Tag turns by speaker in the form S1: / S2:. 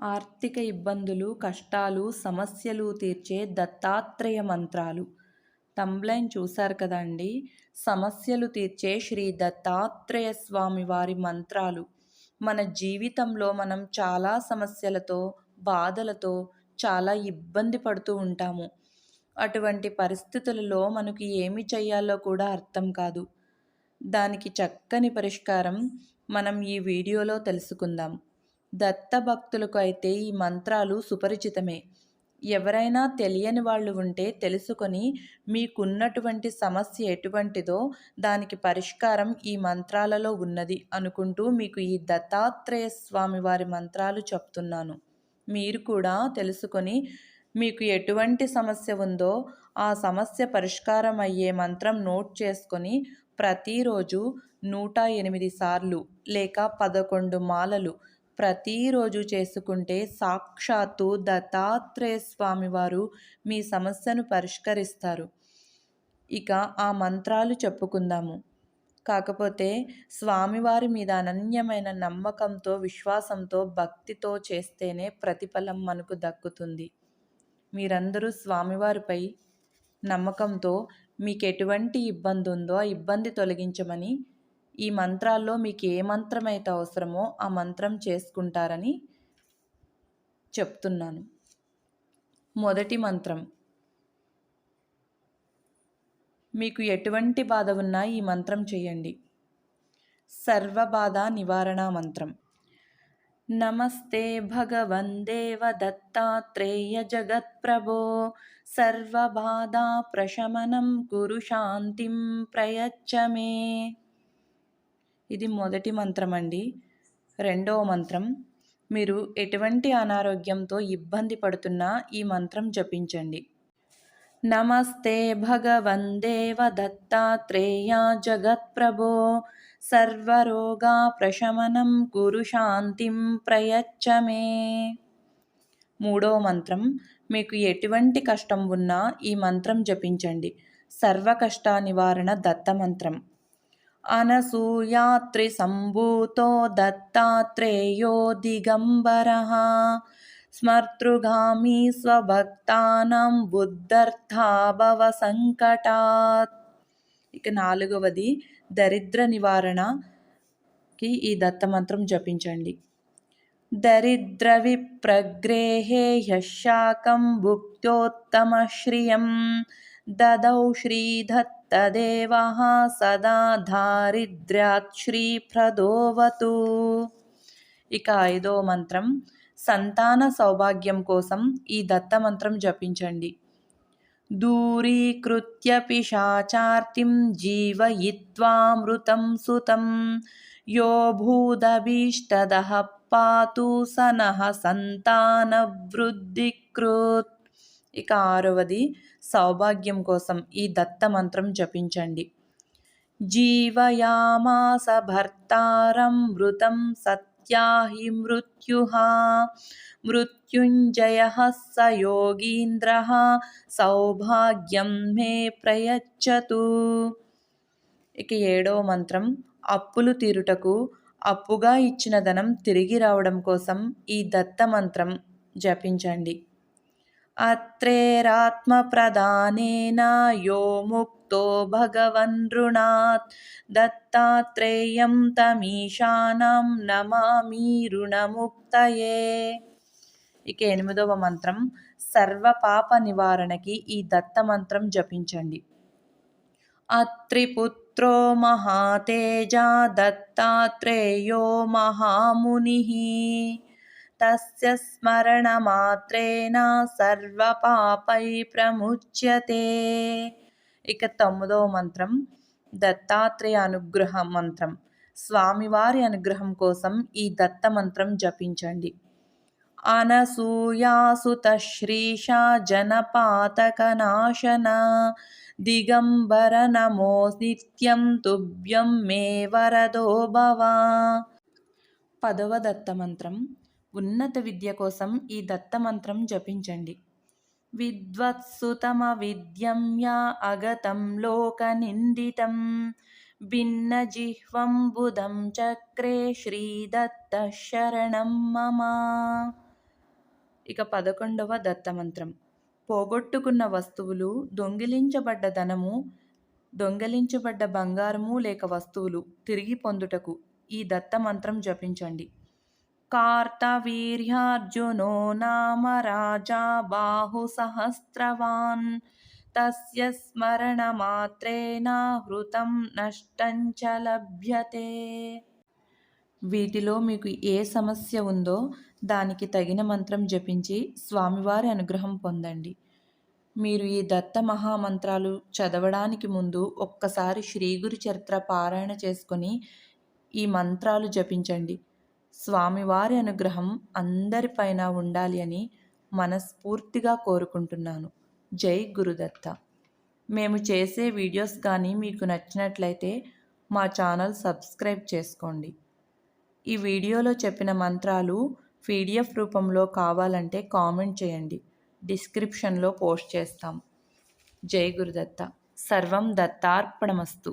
S1: ఆర్థిక ఇబ్బందులు కష్టాలు సమస్యలు తీర్చే దత్తాత్రేయ మంత్రాలు. తంబ్లైన్ చూశారు కదండి? సమస్యలు తీర్చే శ్రీ దత్తాత్రేయ స్వామి వారి మంత్రాలు. మన జీవితంలో మనం చాలా సమస్యలతో బాధలతో చాలా ఇబ్బంది పడుతూ ఉంటాము. అటువంటి పరిస్థితులలో మనకు ఏమి చేయాలో కూడా అర్థం కాదు. దానికి చక్కని పరిష్కారం మనం ఈ వీడియోలో తెలుసుకుందాం. దత్త భక్తులకు అయితే ఈ మంత్రాలు సుపరిచితమే. ఎవరైనా తెలియని వాళ్ళు ఉంటే తెలుసుకొని మీకున్నటువంటి సమస్య ఎటువంటిదో దానికి పరిష్కారం ఈ మంత్రాలలో ఉన్నది అనుకుంటూ మీకు ఈ దత్తాత్రేయ స్వామి వారి మంత్రాలు చెప్తున్నాను. మీరు కూడా తెలుసుకొని మీకు ఎటువంటి సమస్య ఉందో ఆ సమస్య పరిష్కారం అయ్యే మంత్రం నోట్ చేసుకొని ప్రతిరోజు నూట ఎనిమిది సార్లు లేక పదకొండు మాలలు ప్రతిరోజు చేసుకుంటే సాక్షాత్తు దత్తాత్రేయ స్వామివారు మీ సమస్యను పరిష్కరిస్తారు. ఇక ఆ మంత్రాలు చెప్పుకుందాము. కాకపోతే స్వామివారి మీద అనన్యమైన నమ్మకంతో విశ్వాసంతో భక్తితో చేస్తేనే ప్రతిఫలం మనకు దక్కుతుంది. మీరందరూ స్వామివారిపై నమ్మకంతో మీకు ఎటువంటి ఇబ్బంది ఉందో ఆ ఇబ్బంది తొలగించమని ఈ మంత్రాల్లో మీకు ఏ మంత్రం అయితే అవసరమో ఆ మంత్రం చేసుకుంటారని చెప్తున్నాను. మొదటి మంత్రం. మీకు ఎటువంటి బాధ ఉన్నా ఈ మంత్రం చేయండి. సర్వబాధ నివారణ మంత్రం. నమస్తే భగవన్ దేవ దత్తాత్రేయ జగత్ప్రభో. సర్వబాధా ప్రశమనం కురు శాంతిం ప్రయచ్చమే ఇది మొదటి మంత్రం అండి రెండవ మంత్రం మీరు ఎటువంటి అనారోగ్యంతో ఇబ్బంది పడుతున్నా ఈ మంత్రం జపించండి. నమస్తే భగవందేవ దేవ దత్తాత్రేయ జగత్ప్రభో సర్వరోగా ప్రశమనం కురు శాంతిం ప్రయచ్చమే. మూడవ మంత్రం మీకు ఎటువంటి కష్టం ఉన్నా ఈ మంత్రం జపించండి. సర్వ కష్ట నివారణ దత్త మంత్రం. అనసూయాత్రిసంభూతో దత్తాత్రేయో దిగంబర. స్మర్తృగామి స్వభక్తానం బుద్ధర్థాభవ సంకటాత్. ఇక నాలుగవది దరిద్ర నివారణకి ఈ దత్తమంత్రం జపించండి. దరిద్ర విప్రగ్రేహే యశాకం భుక్త్యోత్తమ శ్రియం దదౌ శ్రీదత్తదేవः సదా దారిద్ర్యాత్ శ్రీప్రదోవతు ఇక ఐదో మంత్రం సంతాన సౌభాగ్యం కోసం ఈ దత్త మంత్రం జపించండి. దూరీకృత్య పిశాచార్తిం జీవయిత్వామృతం సుతం యో భూదభీష్టదః పాతు సనః సంతానవృద్ధికృత్। ఇక ఆరవది సౌభాగ్యం కోసం ఈ దత్త మంత్రం జపించండి. జీవయామాస భర్తారం మృతం సత్యాహి మృత్యు మృత్యుంజయ స యోగీంద్ర సౌభాగ్యం మే ప్రయచ్చతు. ఇక ఏడవ మంత్రం అప్పులు తీరుటకు అప్పుగా ఇచ్చిన ధనం తిరిగి రావడం కోసం ఈ దత్త మంత్రం జపించండి. అత్రేరాత్మప్రదానేన యో ముక్తో భగవన్ దత్తాత్రేయం తమీశానం నమామి రుణముక్తయే ఇక ఎనిమిదవ మంత్రం సర్వపాప నివారణకి ఈ దత్త మంత్రం జపించండి అత్రిపుత్రో మహాతేజ దత్తాత్రేయో మహాముని తస్య స్మరణమాత్రేణ సర్వపాపై ప్రముచ్యతే ఇక తొమ్మిదవ మంత్రం దత్తాత్రేయ అనుగ్రహ మంత్రం స్వామివారి అనుగ్రహం కోసం ఈ దత్త మంత్రం జపించండి అనసూయాసుత శ్రీషా జనపాతకనాశన దిగంబర నమో నిత్యం తుభ్యం మే వరదో భవ పదవ దత్తమంత్రం ఉన్నత విద్య కోసం ఈ దత్తమంత్రం జపించండి. విద్వత్సుతమ విద్యం యా అగతం భిన్న జిహ్వం బుధం చక్రే శ్రీదత్త శరణం మమ. ఇక పదకొండవ దత్తమంత్రం. పోగొట్టుకున్న వస్తువులు దొంగిలించబడ్డ ధనము దొంగిలించబడ్డ బంగారము లేక వస్తువులు తిరిగి పొందుటకు ఈ దత్తమంత్రం జపించండి. కార్తవీర్యార్జునో నామ రాజా బాహు సహస్రవాన్ తస్య స్మరణమాత్రేణ హృతం నష్టంచ లభ్యతే వీటిలో మీకు ఏ సమస్య ఉందో దానికి తగిన మంత్రం జపించి స్వామివారి అనుగ్రహం పొందండి. మీరు ఈ దత్త మహామంత్రాలు చదవడానికి ముందు ఒక్కసారి శ్రీగురు చరిత్ర పారాయణ చేసుకొని ఈ మంత్రాలు జపించండి. స్వామివారి అనుగ్రహం అందరిపైన ఉండాలి అని మనస్ఫూర్తిగా కోరుకుంటున్నాను. జై గురుదత్త. మేము చేసే వీడియోస్ కానీ మీకు నచ్చినట్లయితే మా ఛానల్ సబ్స్క్రైబ్ చేసుకోండి. ఈ వీడియోలో చెప్పిన మంత్రాలు పీడిఎఫ్ రూపంలో కావాలంటే కామెంట్ చేయండి. డిస్క్రిప్షన్లో పోస్ట్ చేస్తాం. జై గురుదత్త. సర్వం దత్తార్పణమస్తు.